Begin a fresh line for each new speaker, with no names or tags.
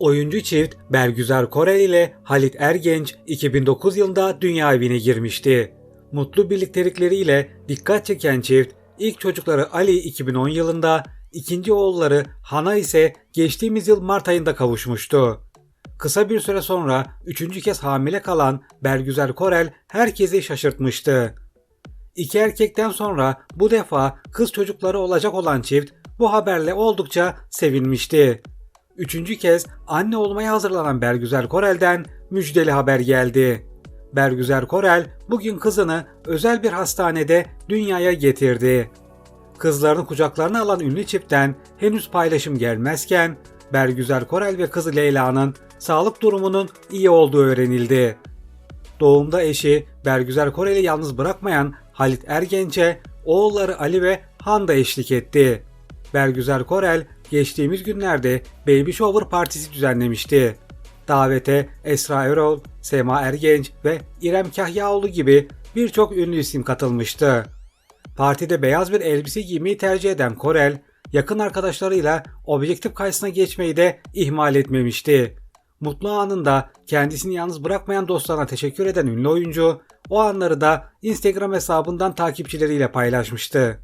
Oyuncu çift Bergüzar Korel ile Halit Ergenç 2009 yılında dünya evine girmişti. Mutlu birliktelikleriyle dikkat çeken çift ilk çocukları Ali 2010 yılında, ikinci oğulları Hana ise geçtiğimiz yıl Mart ayında kavuşmuştu. Kısa bir süre sonra üçüncü kez hamile kalan Bergüzar Korel herkesi şaşırtmıştı. İki erkekten sonra bu defa kız çocukları olacak olan çift bu haberle oldukça sevinmişti. Üçüncü kez anne olmaya hazırlanan Bergüzar Korel'den müjdeli haber geldi. Bergüzar Korel bugün kızını özel bir hastanede dünyaya getirdi. Kızlarını kucaklarına alan ünlü çiftten henüz paylaşım gelmezken Bergüzar Korel ve kızı Leyla'nın sağlık durumunun iyi olduğu öğrenildi. Doğumda eşi Bergüzar Korel'i yalnız bırakmayan Halit Ergenç'e oğulları Ali ve Han da eşlik etti. Bergüzar Korel geçtiğimiz günlerde Baby Shower partisi düzenlemişti. Davete Esra Erol, Sema Ergenç ve İrem Kahyaoğlu gibi birçok ünlü isim katılmıştı. Partide beyaz bir elbise giymeyi tercih eden Korel, yakın arkadaşlarıyla objektif karşısına geçmeyi de ihmal etmemişti. Mutlu anında kendisini yalnız bırakmayan dostlarına teşekkür eden ünlü oyuncu, o anları da Instagram hesabından takipçileriyle paylaşmıştı.